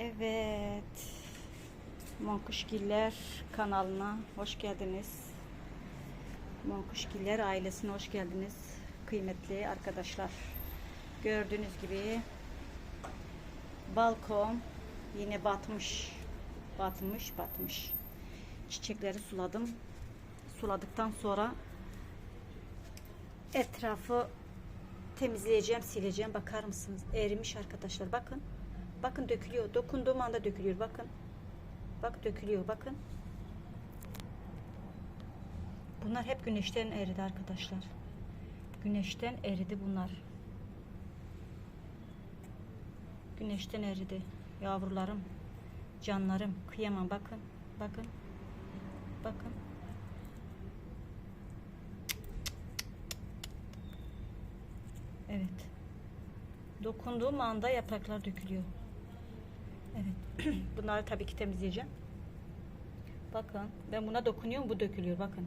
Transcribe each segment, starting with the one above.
Evet. Monkuşgiller kanalına hoş geldiniz. Monkuşgiller ailesine hoş geldiniz. Kıymetli arkadaşlar. Gördüğünüz gibi balkon yine batmış. Batmış, batmış. Çiçekleri suladım. Suladıktan sonra etrafı temizleyeceğim, sileceğim. Bakar mısınız? Erimiş arkadaşlar. Bakın. Bakın dökülüyor. Dokunduğum anda dökülüyor. Bakın. Bak dökülüyor. Bakın. Bunlar hep güneşten eridi arkadaşlar. Güneşten eridi bunlar. Güneşten eridi. Yavrularım, canlarım. Kıyamam. Bakın. Bakın. Bakın. Evet. Dokunduğum anda yapraklar dökülüyor. Evet. Bunları tabii ki temizleyeceğim. Bakın. Ben buna dokunuyorum. Bu dökülüyor. Bakın.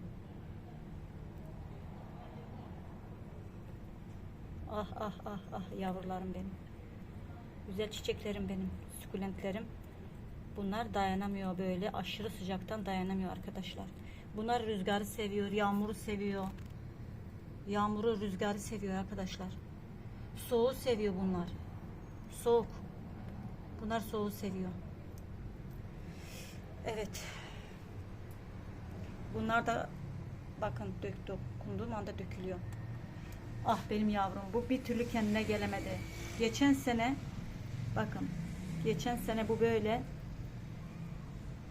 Ah ah ah ah yavrularım benim. Güzel çiçeklerim benim. Sukulentlerim. Bunlar dayanamıyor böyle. Aşırı sıcaktan dayanamıyor arkadaşlar. Bunlar rüzgarı seviyor. Yağmuru seviyor. Yağmuru rüzgarı seviyor arkadaşlar. Soğuğu seviyor bunlar. Soğuk. Bunlar soğuğu seviyor. Evet. Bunlar da bakın dök dokunduğum anda dökülüyor. Ah benim yavrum bu bir türlü kendine gelemedi. Geçen sene bakın geçen sene bu böyle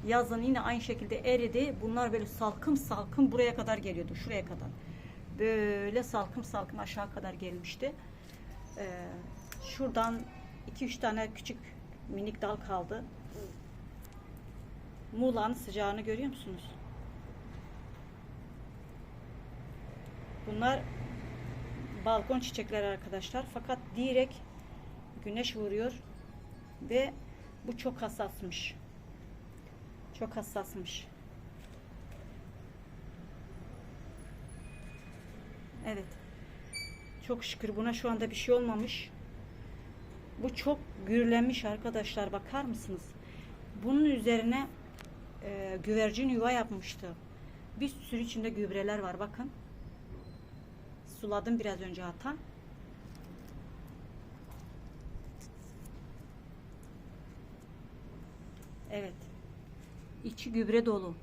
yazın yine aynı şekilde eridi. Bunlar böyle salkım salkım buraya kadar geliyordu. Şuraya kadar. Böyle salkım salkım aşağı kadar gelmişti. Ee, şuradan 2-3 tane küçük minik dal kaldı. Muğla'nın sıcağını görüyor musunuz? Bunlar balkon çiçekleri arkadaşlar. Fakat direkt güneş vuruyor ve bu çok hassasmış. Çok hassasmış. Evet. Çok şükür buna şu anda bir şey olmamış. Bu çok gürlenmiş arkadaşlar. Bakar mısınız? Bunun üzerine e, güvercin yuva yapmıştı. Bir sürü içinde gübreler var. Bakın. Suladım biraz önce hata. Evet. İçi gübre dolu.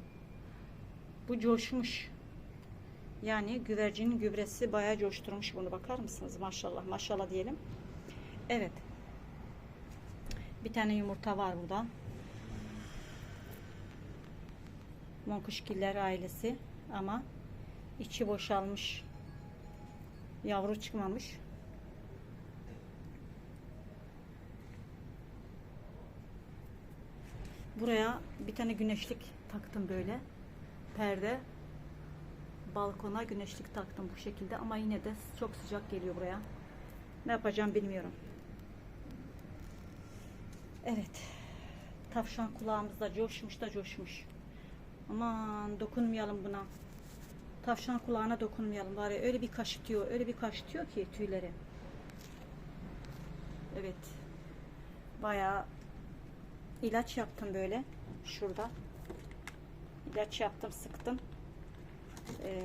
Bu coşmuş. Yani güvercinin gübresi bayağı coşturmuş bunu bakar mısınız? Maşallah maşallah diyelim. Evet. Bir tane yumurta var burada. Monkuşgiller ailesi ama içi boşalmış. Yavru çıkmamış. Buraya bir tane güneşlik taktım böyle. Perde balkona güneşlik taktım bu şekilde ama yine de çok sıcak geliyor buraya. Ne yapacağım bilmiyorum. Evet. Tavşan kulağımızda coşmuş da coşmuş. Aman dokunmayalım buna. Tavşan kulağına dokunmayalım bari. Öyle bir kaşıtıyor, öyle bir kaşıtıyor ki tüyleri. Evet. Bayağı ilaç yaptım böyle. Şurada. İlaç yaptım, sıktım e,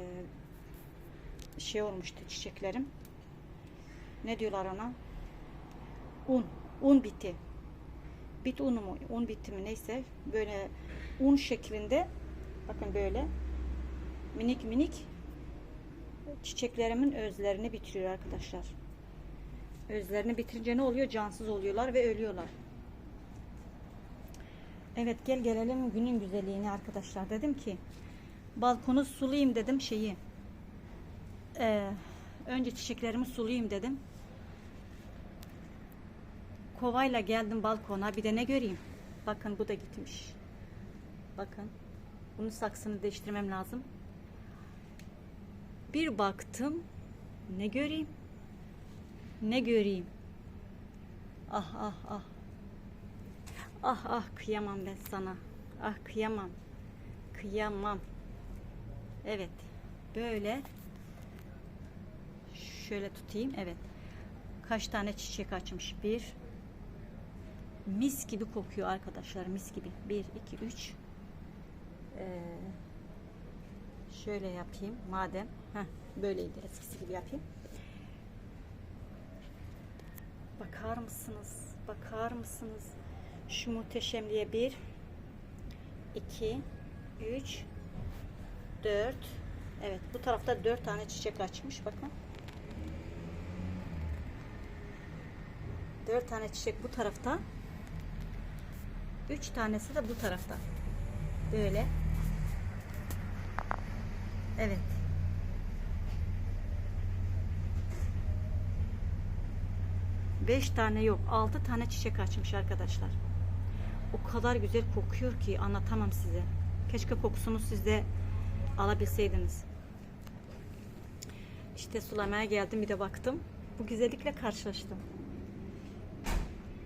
şey olmuştu çiçeklerim. Ne diyorlar ona? Un. Un biti. Bit unu mu? Un biti mi? Neyse. Böyle un şeklinde bakın böyle minik minik çiçeklerimin özlerini bitiriyor arkadaşlar. Özlerini bitirince ne oluyor? Cansız oluyorlar ve ölüyorlar. Evet gel gelelim günün güzelliğine arkadaşlar. Dedim ki balkonu sulayayım dedim şeyi. Ee, önce çiçeklerimi sulayayım dedim. Kovayla geldim balkona. Bir de ne göreyim? Bakın bu da gitmiş. Bakın. Bunun saksını değiştirmem lazım. Bir baktım. Ne göreyim? Ne göreyim? Ah ah ah. Ah ah kıyamam ben sana. Ah kıyamam. Kıyamam. Evet. Böyle şöyle tutayım. Evet. Kaç tane çiçek açmış? Bir mis gibi kokuyor arkadaşlar mis gibi. 1 2 3 Ee, şöyle yapayım madem. Heh, böyleydi eskisi gibi yapayım. Bakar mısınız? Bakar mısınız? Şu muhteşemliğe 1 2 3 4 Evet bu tarafta 4 tane çiçek açmış bakın. 4 tane çiçek bu tarafta 3 tanesi de bu tarafta böyle Evet Beş tane yok. Altı tane çiçek açmış arkadaşlar. O kadar güzel kokuyor ki anlatamam size. Keşke kokusunu siz de alabilseydiniz. İşte sulamaya geldim bir de baktım. Bu güzellikle karşılaştım.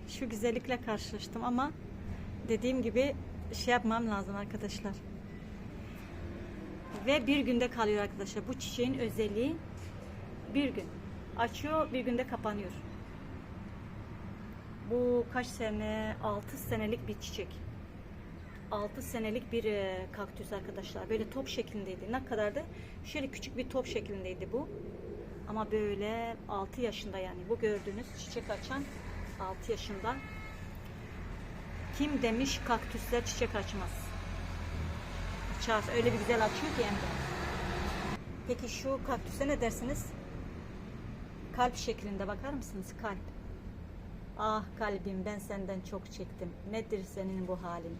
Şu güzellikle karşılaştım ama dediğim gibi şey yapmam lazım arkadaşlar. Ve bir günde kalıyor arkadaşlar. Bu çiçeğin özelliği bir gün. Açıyor bir günde kapanıyor. Bu kaç sene? 6 senelik bir çiçek. 6 senelik bir e, kaktüs arkadaşlar. Böyle top şeklindeydi. Ne kadardı? Şöyle küçük bir top şeklindeydi bu. Ama böyle 6 yaşında yani. Bu gördüğünüz çiçek açan 6 yaşında. Kim demiş kaktüsler çiçek açmaz? Açar. Öyle bir güzel açıyor ki hem de. Peki şu kaktüse ne dersiniz? Kalp şeklinde bakar mısınız? Kalp. Ah kalbim ben senden çok çektim. Nedir senin bu halin?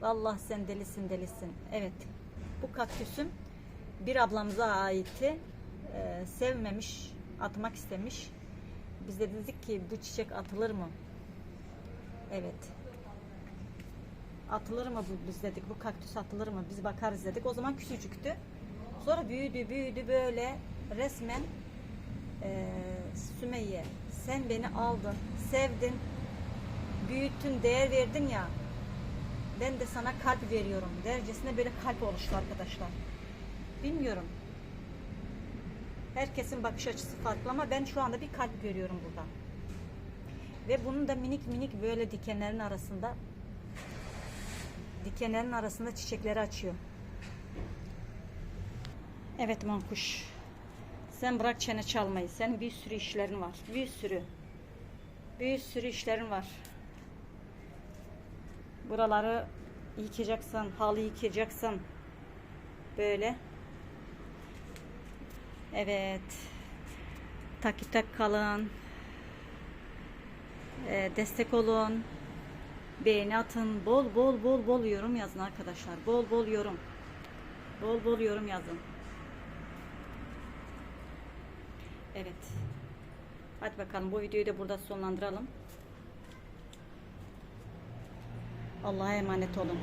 Vallahi sen delisin delisin. Evet. Bu kaktüsüm bir ablamıza aitti. Ee, sevmemiş, atmak istemiş. Biz de dedik ki bu çiçek atılır mı? Evet. Atılır mı bu biz dedik. Bu kaktüs atılır mı? Biz bakarız dedik. O zaman küçücüktü. Sonra büyüdü büyüdü böyle resmen eee Sümeyye sen beni aldın, sevdin, büyüttün, değer verdin ya. Ben de sana kalp veriyorum. Dercesine böyle kalp oluştu arkadaşlar. Bilmiyorum. Herkesin bakış açısı farklı ama ben şu anda bir kalp görüyorum burada. Ve bunun da minik minik böyle dikenlerin arasında dikenlerin arasında çiçekleri açıyor. Evet mankuş. Sen bırak çene çalmayı. Senin bir sürü işlerin var. Bir sürü. Bir sürü işlerin var. Buraları yıkacaksın, halı yıkayacaksın. Böyle. Evet. Takipte kalın. Ee, destek olun. Beğeni atın. Bol bol bol bol yorum yazın arkadaşlar. Bol bol yorum. Bol bol yorum yazın. Evet. Hadi bakalım bu videoyu da burada sonlandıralım. Allah'a emanet olun.